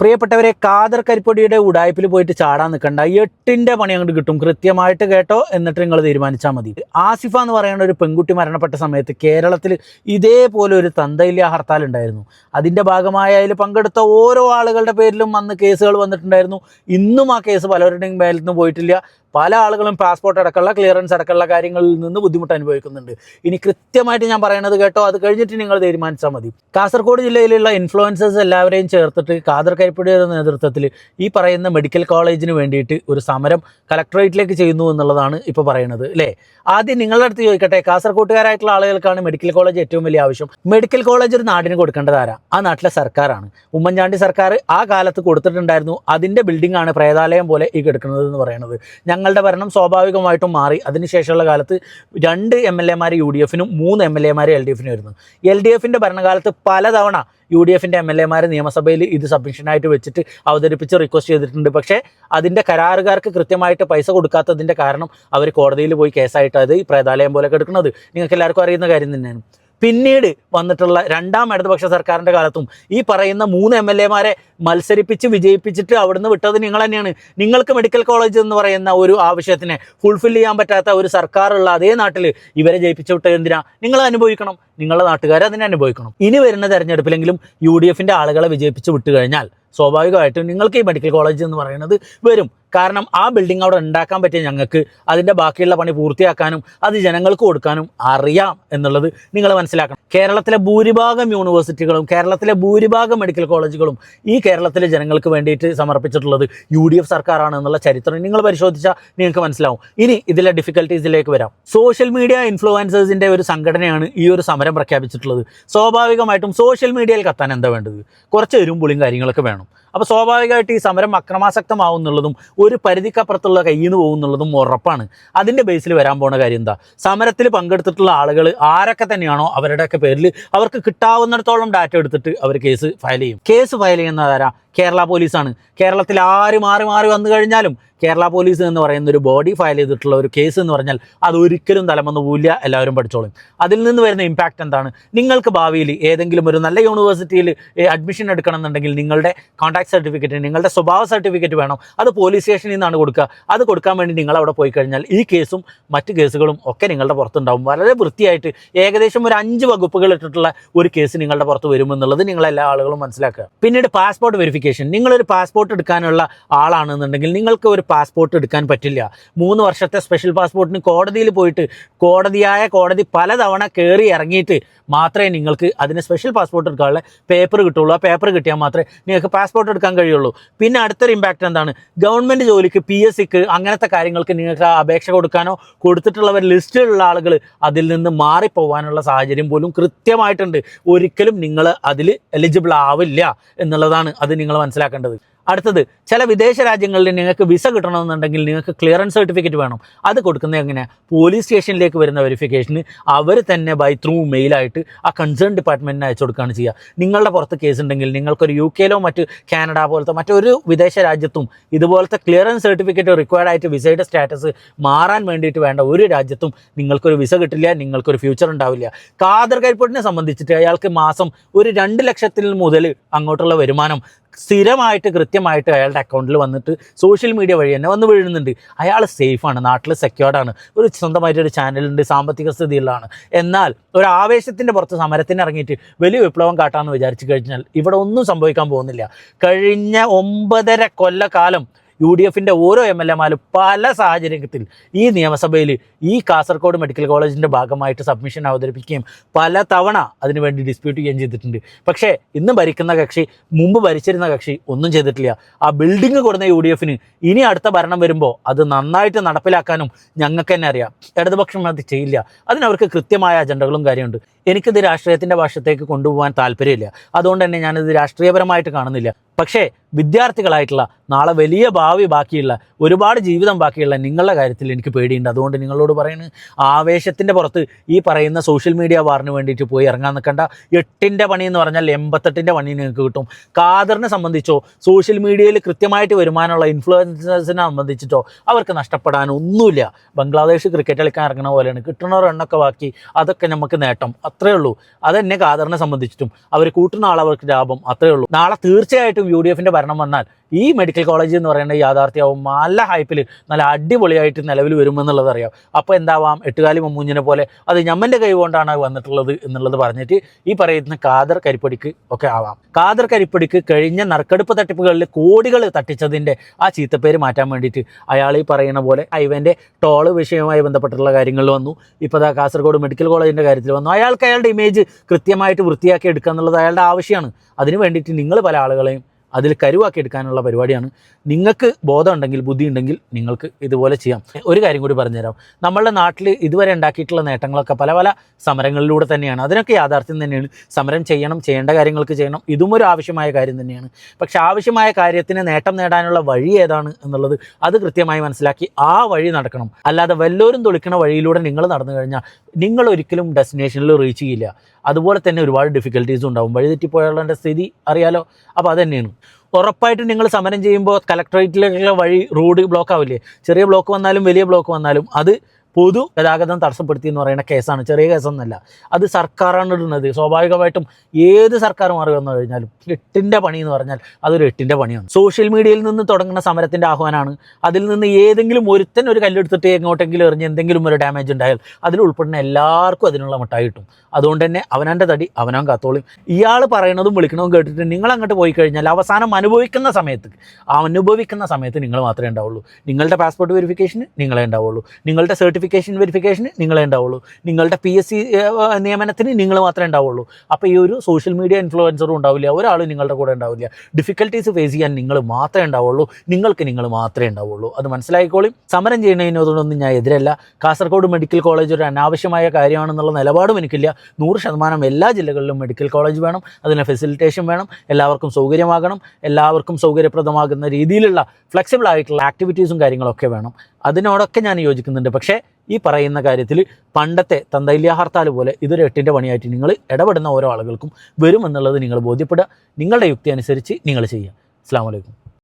പ്രിയപ്പെട്ടവരെ കാതർ കരിപ്പൊടിയുടെ ഉടായ്പിൽ പോയിട്ട് ചാടാൻ നിൽക്കണ്ട. എട്ടിന്റെ പണി അങ്ങോട്ട് കിട്ടും. കൃത്യമായിട്ട് കേട്ടോ. എന്നിട്ട് നിങ്ങൾ തീരുമാനിച്ചാൽ മതി. ആസിഫ എന്ന് പറയുന്ന ഒരു പെൺകുട്ടി മരണപ്പെട്ട സമയത്ത് കേരളത്തിൽ ഇതേപോലെ ഒരു തന്തയില്ല ഹർത്താൽ ഉണ്ടായിരുന്നു. അതിന്റെ ഭാഗമായ അതിൽ പങ്കെടുത്ത ഓരോ ആളുകളുടെ പേരിലും അന്ന് കേസുകൾ വന്നിട്ടുണ്ടായിരുന്നു. ഇന്നും ആ കേസ് പലരുടെയും മേലിൽ പോയിട്ടില്ല. പല ആളുകളും പാസ്പോർട്ട് അടക്കമുള്ള ക്ലിയറൻസ് അടക്കമുള്ള കാര്യങ്ങളിൽ നിന്ന് ബുദ്ധിമുട്ട് അനുഭവിക്കുന്നുണ്ട്. ഇനി കൃത്യമായിട്ട് ഞാൻ പറയുന്നത് കേട്ടോ അത് കഴിഞ്ഞിട്ട് നിങ്ങൾ തീരുമാനിച്ചാൽ മതി. കാസർഗോഡ് ജില്ലയിലുള്ള ഇൻഫ്ലുവൻസേഴ്സ് എല്ലാവരെയും ചേർത്തിട്ട് കാദർ കൈപ്പിടിയുടെ നേതൃത്വത്തിൽ ഈ പറയുന്ന മെഡിക്കൽ കോളേജിന് വേണ്ടിയിട്ട് ഒരു സമരം കലക്ടറേറ്റിലേക്ക് ചെയ്യുന്നു എന്നുള്ളതാണ് ഇപ്പോൾ പറയുന്നത് അല്ലേ? ആദ്യം നിങ്ങളുടെ അടുത്ത് ചോദിക്കട്ടെ കാസർഗോട്ടുകാരായിട്ടുള്ള ആളുകൾക്കാണ് മെഡിക്കൽ കോളേജ് ഏറ്റവും വലിയ ആവശ്യം. മെഡിക്കൽ കോളേജ് ഒരു നാടിന് കൊടുക്കേണ്ടതാരാ ആ നാട്ടിലെ സർക്കാരാണ്. ഉമ്മൻചാണ്ടി സർക്കാർ ആ കാലത്ത് കൊടുത്തിട്ടുണ്ടായിരുന്നു അതിന്റെ ബിൽഡിംഗ് ആണ് പ്രേതാലയം പോലെ ഈ കിടക്കുന്നത് എന്ന് പറയുന്നത് ഞങ്ങളുടെ ഭരണം സ്വാഭാവികമായിട്ടും മാറി. അതിനുശേഷമുള്ള കാലത്ത് രണ്ട് എം എൽ എമാർ യു ഡി എഫിനും മൂന്ന് എം എൽ എമാർ എൽ ഡി എഫിനും വരുന്നു എൽ ഡി എഫിന്റെ ഭരണകാലത്ത് പലതവണ യു ഡി എഫിന്റെ എം എൽ എമാർ നിയമസഭയിൽ ഇത് സബ്മിഷനായിട്ട് വെച്ചിട്ട് അവതരിപ്പിച്ച് റിക്വസ്റ്റ് ചെയ്തിട്ടുണ്ട്. പക്ഷേ അതിന്റെ കരാറുകാർക്ക് കൃത്യമായിട്ട് പൈസ കൊടുക്കാത്തതിന്റെ കാരണം അവർ കോടതിയിൽ പോയി കേസായിട്ട് അത് പ്രേതാലയം പോലെ എടുക്കുന്നത്. നിങ്ങൾക്ക് എല്ലാവർക്കും അറിയുന്ന കാര്യം തന്നെയാണ്. പിന്നീട് വന്നിട്ടുള്ള രണ്ടാം ഇടതുപക്ഷ സർക്കാരിന്റെ കാലത്തും ഈ പറയുന്ന മൂന്ന് എം എൽ എമാരെ മത്സരിപ്പിച്ച് വിജയിപ്പിച്ചിട്ട് അവിടുന്ന് വിട്ടത് നിങ്ങൾ തന്നെയാണ്. നിങ്ങൾക്ക് മെഡിക്കൽ കോളേജ് എന്ന് പറയുന്ന ഒരു ആവശ്യത്തിനെ ഫുൾഫിൽ ചെയ്യാൻ പറ്റാത്ത ഒരു സർക്കാരുള്ള അതേ നാട്ടിൽ ഇവരെ ജയിപ്പിച്ചു വിട്ടത് എന്തിനാ? നിങ്ങൾ അനുഭവിക്കണം. നിങ്ങളുടെ നാട്ടുകാർ അതിനെ അനുഭവിക്കണം. ഇനി വരുന്ന തെരഞ്ഞെടുപ്പിലെങ്കിലും യു ഡി എഫിന്റെ ആളുകളെ വിജയിപ്പിച്ച് വിട്ടു കഴിഞ്ഞാൽ സ്വാഭാവികമായിട്ടും നിങ്ങൾക്ക് ഈ മെഡിക്കൽ കോളേജ് എന്ന് പറയുന്നത് വരും. കാരണം ആ ബിൽഡിംഗ് അവിടെ ഉണ്ടാക്കാൻ പറ്റിയ ഞങ്ങൾക്ക് അതിന്റെ ബാക്കിയുള്ള പണി പൂർത്തിയാക്കാനും അത് ജനങ്ങൾക്ക് കൊടുക്കാനും അറിയാം എന്നുള്ളത് നിങ്ങൾ മനസ്സിലാക്കണം. കേരളത്തിലെ ഭൂരിഭാഗം യൂണിവേഴ്സിറ്റികളും കേരളത്തിലെ ഭൂരിഭാഗം മെഡിക്കൽ കോളേജുകളും ഈ കേരളത്തിലെ ജനങ്ങൾക്ക് വേണ്ടിയിട്ട് സമർപ്പിച്ചിട്ടുള്ളത് യു ഡി എഫ് സർക്കാരാണ് എന്നുള്ള ചരിത്രം നിങ്ങൾ പരിശോധിച്ചാൽ നിങ്ങൾക്ക് മനസ്സിലാവും. ഇനി ഇതിലെ ഡിഫിക്കൽട്ടീസിലേക്ക് വരാം. സോഷ്യൽ മീഡിയ ഇൻഫ്ലുവൻസേഴ്സിന്റെ ഒരു സംഘടനയാണ് ഈ ഒരു സമരം പ്രഖ്യാപിച്ചിട്ടുള്ളത്. സ്വാഭാവികമായിട്ടും സോഷ്യൽ മീഡിയയിൽ കത്താൻ എന്താ വേണ്ടത്? കുറച്ച് എരുമ്പുളിയും കാര്യങ്ങളൊക്കെ വേണം. അപ്പോൾ സ്വാഭാവികമായിട്ട് ഈ സമരം അക്രമാസക്തമാവും എന്നുള്ളതും ഒരു പരിധിക്കപ്പുറത്തുള്ള കയ്യിൽ നിന്ന് പോകും എന്നുള്ളതും ഉറപ്പാണ് അതിന്റെ ബേസിൽ വരാൻ പോണ കാര്യം എന്താ? സമരത്തിൽ പങ്കെടുത്തിട്ടുള്ള ആളുകൾ ആരൊക്കെ തന്നെയാണോ അവരുടെയൊക്കെ പേരിൽ അവർക്ക് കിട്ടാവുന്നിടത്തോളം ഡാറ്റ എടുത്തിട്ട് അവർ കേസ് ഫയൽ ചെയ്യും. കേസ് ഫയൽ ചെയ്യുന്നതാരാ കേരള പോലീസാണ്. കേരളത്തിൽ ആര് മാറി മാറി വന്നു കഴിഞ്ഞാലും കേരള പോലീസ് എന്ന് പറയുന്ന ഒരു ബോഡി ഫയൽ ചെയ്തിട്ടുള്ള ഒരു കേസ് എന്ന് പറഞ്ഞാൽ അത് ഒരിക്കലും തലമെന്ന് പോവില്ല എല്ലാവരും പഠിച്ചോളും. അതിൽ നിന്ന് വരുന്ന ഇമ്പാക്റ്റ് എന്താണ്? നിങ്ങൾക്ക് ഭാവിയിൽ ഏതെങ്കിലും ഒരു നല്ല യൂണിവേഴ്സിറ്റിയിൽ അഡ്മിഷൻ എടുക്കണം എന്നുണ്ടെങ്കിൽ നിങ്ങളുടെ കോൺടാക്ട് സർട്ടിഫിക്കറ്റ് നിങ്ങളുടെ സ്വഭാവ സർട്ടിഫിക്കറ്റ് വേണം. അത് പോലീസ് സ്റ്റേഷനിൽ നിന്നാണ് കൊടുക്കുക. അത് കൊടുക്കാൻ വേണ്ടി നിങ്ങൾ അവിടെ പോയി കഴിഞ്ഞാൽ ഈ കേസും മറ്റ് കേസുകളും ഒക്കെ നിങ്ങളുടെ പുറത്തുണ്ടാവും. വളരെ വൃത്തിയായിട്ട് ഏകദേശം ഒരു അഞ്ച് വകുപ്പുകൾ ഇട്ടിട്ടുള്ള ഒരു കേസ് നിങ്ങളുടെ പുറത്ത് വരുമെന്നുള്ളത് നിങ്ങൾ എല്ലാ ആളുകളും മനസ്സിലാക്കുക. പിന്നീട് പാസ്പോർട്ട് വെരിഫിക്കേഷൻ നിങ്ങളൊരു പാസ്പോർട്ട് എടുക്കാനുള്ള ആളാണെന്നുണ്ടെങ്കിൽ നിങ്ങൾക്ക് ഒരു പാസ്പോർട്ട് എടുക്കാൻ പറ്റില്ല. മൂന്ന് വർഷത്തെ സ്പെഷ്യൽ പാസ്പോർട്ടിന് കോടതിയിൽ പോയിട്ട് കോടതിയായ കോടതി പലതവണ കയറി ഇറങ്ങിയിട്ട് മാത്രമേ നിങ്ങൾക്ക് അതിന് സ്പെഷ്യൽ പാസ്പോർട്ട് എടുക്കാനുള്ള പേപ്പർ കിട്ടുള്ളൂ. ആ പേപ്പർ കിട്ടിയാൽ മാത്രമേ നിങ്ങൾക്ക് പാസ്പോർട്ട് എടുക്കാൻ കഴിയുള്ളൂ. പിന്നെ അടുത്തൊരു ഇമ്പാക്റ്റ് എന്താണ്? ഗവൺമെന്റ് ജോലിക്ക് പി എസ് സിക്ക് അങ്ങനത്തെ കാര്യങ്ങൾക്ക് നിങ്ങൾക്ക് അപേക്ഷ കൊടുക്കാനോ കൊടുത്തിട്ടുള്ളവർ ലിസ്റ്റിലുള്ള ആളുകൾ അതിൽ നിന്ന് മാറിപ്പോവാനുള്ള സാഹചര്യം പോലും കൃത്യമായിട്ടുണ്ട്. ഒരിക്കലും നിങ്ങൾ അതിൽ എലിജിബിൾ ആവില്ല എന്നുള്ളതാണ്. അത് നിങ്ങൾ മനസ്സിലാക്കേണ്ടത്. അടുത്തത് ചില വിദേശ രാജ്യങ്ങളിൽ നിങ്ങൾക്ക് വിസ കിട്ടണമെന്നുണ്ടെങ്കിൽ നിങ്ങൾക്ക് ക്ലിയറൻസ് സർട്ടിഫിക്കറ്റ് വേണം. അത് കൊടുക്കുന്നത് എങ്ങനെയാണ് പോലീസ് സ്റ്റേഷനിലേക്ക് വരുന്ന വെരിഫിക്കേഷന് അവർ തന്നെ ബൈ ത്രൂ മെയിലായിട്ട് ആ കൺസേൺ ഡിപ്പാർട്ട്മെന്റിന് അയച്ചു കൊടുക്കുകയാണ് ചെയ്യുക. നിങ്ങളുടെ പുറത്ത് കേസ് ഉണ്ടെങ്കിൽ നിങ്ങൾക്കൊരു യു കെയിലോ മറ്റ് കാനഡ പോലത്തെ മറ്റൊരു വിദേശ രാജ്യത്തും ഇതുപോലത്തെ ക്ലിയറൻസ് സർട്ടിഫിക്കറ്റ് റിക്വയർഡ് ആയിട്ട് വിസയുടെ സ്റ്റാറ്റസ് മാറാൻ വേണ്ടിയിട്ട് വേണ്ട ഒരു രാജ്യത്തും നിങ്ങൾക്കൊരു വിസ കിട്ടില്ല നിങ്ങൾക്കൊരു ഫ്യൂച്ചർ ഉണ്ടാവില്ല. കാദർ കരിപ്പൊട്ടിനെ സംബന്ധിച്ചിട്ട് അയാൾക്ക് മാസം ഒരു രണ്ട് ലക്ഷത്തിൽ മുതൽ അങ്ങോട്ടുള്ള വരുമാനം സ്ഥിരമായിട്ട് കൃത്യമായിട്ട് അയാളുടെ അക്കൗണ്ടിൽ വന്നിട്ട് സോഷ്യൽ മീഡിയ വഴി തന്നെ വന്ന് വീഴുന്നുണ്ട്. അയാൾ സേഫാണ് നാട്ടിൽ സെക്യൂർഡാണ് ഒരു സ്വന്തമായിട്ട് ഒരു ചാനലുണ്ട് സാമ്പത്തിക സ്ഥിതിയിലാണ് എന്നാൽ ഒരു ആവേശത്തിന്റെ പുറത്ത് സമരത്തിന് ഇറങ്ങിയിട്ട് വലിയ വിപ്ലവം കാട്ടാമെന്ന് വിചാരിച്ചു കഴിഞ്ഞാൽ ഇവിടെ ഒന്നും സംഭവിക്കാൻ പോകുന്നില്ല. കഴിഞ്ഞ ഒമ്പതര കൊല്ലക്കാലം യു ഡി എഫിന്റെ ഓരോ എം എൽ എമാരും പല സാഹചര്യത്തിൽ ഈ നിയമസഭയിൽ ഈ കാസർഗോഡ് മെഡിക്കൽ കോളേജിന്റെ ഭാഗമായിട്ട് സബ്മിഷൻ അവതരിപ്പിക്കുകയും പല തവണ അതിനുവേണ്ടി ഡിസ്പ്യൂട്ട് ചെയ്യുകയും ചെയ്തിട്ടുണ്ട്. പക്ഷേ ഇന്ന് ഭരിക്കുന്ന കക്ഷി മുമ്പ് ഭരിച്ചിരുന്ന കക്ഷി ഒന്നും ചെയ്തിട്ടില്ല. ആ ബിൽഡിംഗ് കൊടുന്ന യു ഡി എഫിന് ഇനി അടുത്ത ഭരണം വരുമ്പോൾ അത് നന്നായിട്ട് നടപ്പിലാക്കാനും ഞങ്ങൾക്ക് തന്നെ അറിയാം. ഇടതുപക്ഷം അത് ചെയ്യില്ല. അതിനവർക്ക് കൃത്യമായ അജണ്ടകളും കാര്യമുണ്ട്. എനിക്കിത് രാഷ്ട്രീയത്തിന്റെ ഭാഷത്തേക്ക് കൊണ്ടുപോകാൻ താല്പര്യമില്ല. അതുകൊണ്ട് തന്നെ ഞാനിത് രാഷ്ട്രീയപരമായിട്ട് കാണുന്നില്ല. പക്ഷേ വിദ്യാർത്ഥികളായിട്ടുള്ള നാളെ വലിയ ഭാവി ബാക്കിയുള്ള ഒരുപാട് ജീവിതം ബാക്കിയുള്ള നിങ്ങളുടെ കാര്യത്തിൽ എനിക്ക് പേടിയുണ്ട്. അതുകൊണ്ട് നിങ്ങളോട് പറയുന്നത് ആവേശത്തിന്റെ പുറത്ത് ഈ പറയുന്ന സോഷ്യൽ മീഡിയ വാറിന് വേണ്ടിയിട്ട് പോയി ഇറങ്ങാൻ നിൽക്കേണ്ട. എട്ടിന്റെ പണി എന്ന് പറഞ്ഞാൽ എൺപത്തെട്ടിന്റെ പണി നിങ്ങൾക്ക് കിട്ടും. കാദറിനെ സംബന്ധിച്ചോ സോഷ്യൽ മീഡിയയിൽ കൃത്യമായിട്ട് വരുമാനമുള്ള ഇൻഫ്ലുവൻസേഴ്സിനെ സംബന്ധിച്ചിട്ടോ അവർക്ക് നഷ്ടപ്പെടാൻ ഒന്നുമില്ല. ബംഗ്ലാദേശ് ക്രിക്കറ്റ് കളിക്കാൻ ഇറങ്ങുന്ന പോലെയാണ്. കിട്ടുന്ന എണ്ണൊക്കെ ബാക്കി അതൊക്കെ നമുക്ക് നേട്ടം. അത്രേ ഉള്ളൂ. അതെന്നെ കാദറിനെ സംബന്ധിച്ചിട്ടും. അവർ കൂട്ടുന്ന ആളവർക്ക് ലാഭം. അത്രേ ഉള്ളൂ. നാളെ തീർച്ചയായിട്ടും യു ഡി എഫിന്റെ ഭരണം വന്നാൽ ഈ മെഡിക്കൽ കോളേജ് എന്ന് പറയുന്നത് യാഥാർത്ഥ്യമാവും. നല്ല ഹൈപ്പിൽ നല്ല അടിപൊളിയായിട്ട് നിലവിൽ വരുമെന്നുള്ളത് അറിയാം. അപ്പോൾ എന്താവാം? എട്ടുകാലി മമ്മൂഞ്ഞിനെ പോലെ അത് ഞമ്മന്റെ കൈ കൊണ്ടാണ് വന്നിട്ടുള്ളത് എന്നുള്ളത് പറഞ്ഞിട്ട് ഈ പറയുന്ന കാദർ കരിപ്പടിക്ക് ഒക്കെ ആവാം. കാദർ കരിപ്പടിക്ക് കഴിഞ്ഞ നറുക്കെടുപ്പ് തട്ടിപ്പുകളിൽ കോടികൾ തട്ടിച്ചതിന്റെ ആ ചീത്തപ്പേര് മാറ്റാൻ വേണ്ടിയിട്ട് അയാൾ ഈ പറയുന്ന പോലെ ഇവന്റെ ടോൾ വിഷയവുമായി ബന്ധപ്പെട്ടുള്ള കാര്യങ്ങൾ വന്നു. ഇപ്പോൾ ദാ കാസർഗോഡ് മെഡിക്കൽ കോളേജിന്റെ കാര്യത്തിൽ വന്നു. അയാൾക്ക് അയാളുടെ ഇമേജ് കൃത്യമായിട്ട് വൃത്തിയാക്കി എടുക്കുക എന്നുള്ളത് അയാളുടെ ആവശ്യമാണ്. അതിന് വേണ്ടിയിട്ട് നിങ്ങൾ പല ആളുകളെയും അതിൽ കരുവാക്കി എടുക്കാനുള്ള പരിപാടിയാണ്. നിങ്ങൾക്ക് ബോധം ഉണ്ടെങ്കിൽ ബുദ്ധി ഉണ്ടെങ്കിൽ നിങ്ങൾക്ക് ഇതുപോലെ ചെയ്യാം. ഒരു കാര്യം കൂടി പറഞ്ഞുതരാം. നമ്മളുടെ നാട്ടിൽ ഇതുവരെ ഉണ്ടാക്കിയിട്ടുള്ള നേട്ടങ്ങളൊക്കെ പല പല സമരങ്ങളിലൂടെ തന്നെയാണ്. അതിനൊക്കെ യാഥാർത്ഥ്യം തന്നെയാണ്. സമരം ചെയ്യണം ചെയ്യേണ്ട കാര്യങ്ങൾക്ക് ചെയ്യണം. ഇതും ഒരു ആവശ്യമായ കാര്യം തന്നെയാണ്. പക്ഷേ ആവശ്യമായ കാര്യത്തിന് നേട്ടം നേടാനുള്ള വഴി ഏതാണ് എന്നുള്ളത് അത് കൃത്യമായി മനസ്സിലാക്കി ആ വഴി നടക്കണം. അല്ലാതെ വല്ലവരും തൊളിക്കണ വഴിയിലൂടെ നിങ്ങൾ നടന്നു കഴിഞ്ഞാൽ നിങ്ങൾ ഒരിക്കലും ഡെസ്റ്റിനേഷനിൽ റീച്ച് ചെയ്യില്ല. അതുപോലെ തന്നെ ഒരുപാട് ഡിഫിക്കൽട്ടീസ് ഉണ്ടാവും. വഴിതെറ്റിപ്പോയാളുടെ സ്ഥിതി അറിയാലോ? അപ്പോൾ അത് തന്നെയാണ് ഉറപ്പായിട്ടും നിങ്ങൾ സമരം ചെയ്യുമ്പോൾ കലക്ടറേറ്റിലേക്കുള്ള വഴി റോഡ് ബ്ലോക്ക് ആവില്ലേ? ചെറിയ ബ്ലോക്ക് വന്നാലും വലിയ ബ്ലോക്ക് വന്നാലും അത് പൊതു ഗതാഗതം തടസ്സപ്പെടുത്തി എന്ന് പറയുന്ന കേസാണ്. ചെറിയ കേസൊന്നുമല്ല. അത് സർക്കാരാണ് ഇടുന്നത്. സ്വാഭാവികമായിട്ടും ഏത് സർക്കാർ മാറി വന്നു കഴിഞ്ഞാലും എട്ടിന്റെ പണി എന്ന് പറഞ്ഞാൽ അതൊരു എട്ടിന്റെ പണിയാണ്. സോഷ്യൽ മീഡിയയിൽ നിന്ന് തുടങ്ങുന്ന സമരത്തിന്റെ ആഹ്വാനമാണ് അതിൽ നിന്ന് ഏതെങ്കിലും ഒരുത്തൻ ഒരു കല്ലെടുത്തിട്ട് എങ്ങോട്ടെങ്കിലും എറിഞ്ഞ് എന്തെങ്കിലും ഒരു ഡാമേജ് ഉണ്ടായാൽ അതിൽ ഉൾപ്പെടുന്ന എല്ലാവർക്കും അതിനുള്ള മിഠായി കിട്ടും. അതുകൊണ്ട് തന്നെ അവനന്റെ തടി അവനവൻ കാത്തോളും. ഇയാൾ പറയണതും വിളിക്കണതും കേട്ടിട്ട് നിങ്ങൾ അങ്ങോട്ട് പോയി കഴിഞ്ഞാൽ അവസാനം അനുഭവിക്കുന്ന സമയത്ത് അനുഭവിക്കുന്ന സമയത്ത് നിങ്ങൾ മാത്രമേ ഉണ്ടാവുള്ളൂ. നിങ്ങളുടെ പാസ്പോർട്ട് വെരിഫിക്കേഷന് നിങ്ങളെ ഉണ്ടാവുള്ളൂ. നിങ്ങളുടെ സർട്ടിഫിക്കേഷൻ വെരിഫിക്കേഷന് നിങ്ങളെ ഉണ്ടാവുള്ളൂ. നിങ്ങളുടെ പി എസ് സി നിയമനത്തിന് നിങ്ങൾ മാത്രമേ ഉണ്ടാവുള്ളൂ. അപ്പോൾ ഈ ഒരു സോഷ്യൽ മീഡിയ ഇൻഫ്ലുവൻസറും ഉണ്ടാവില്ല ഒരാളും നിങ്ങളുടെ കൂടെ ഉണ്ടാവില്ല. ഡിഫിക്കൽട്ടീസ് ഫേസ് ചെയ്യാൻ നിങ്ങൾ മാത്രമേ ഉണ്ടാവുള്ളൂ നിങ്ങൾക്ക് നിങ്ങൾ മാത്രമേ ഉണ്ടാവുള്ളൂ. അത് മനസ്സിലാക്കിക്കോളും സമരം ചെയ്യുന്നതിനോടൊന്നും ഞാൻ എതിരല്ല. കാസർഗോഡ് മെഡിക്കൽ കോളേജ് ഒരു അനാവശ്യമായ കാര്യമാണെന്നുള്ള നിലപാടും എനിക്കില്ല. നൂറ് ശതമാനം എല്ലാ ജില്ലകളിലും മെഡിക്കൽ കോളേജ് വേണം അതിന് ഫെസിലിറ്റേഷൻ വേണം എല്ലാവർക്കും സൗകര്യമാകണം എല്ലാവർക്കും സൗകര്യപ്രദമാകുന്ന രീതിയിലുള്ള ഫ്ലെക്സിബിൾ ആയിട്ടുള്ള ആക്ടിവിറ്റീസും കാര്യങ്ങളൊക്കെ വേണം. അതിനോടൊക്കെ ഞാൻ യോജിക്കുന്നുണ്ട്. പക്ഷേ ഈ പറയുന്ന കാര്യത്തിൽ പണ്ടത്തെ തന്തൈല്യ ഹർത്താൽ പോലെ ഇതൊരു എട്ടിന്റെ പണിയായിട്ട് നിങ്ങൾ ഇടപെടുന്ന ഓരോ ആളുകൾക്കും വരുമെന്നുള്ളത് നിങ്ങൾ ബോധ്യപ്പെടുക. നിങ്ങളുടെ യുക്തി അനുസരിച്ച് നിങ്ങൾ ചെയ്യുക. അസ്സാം വലൈക്കും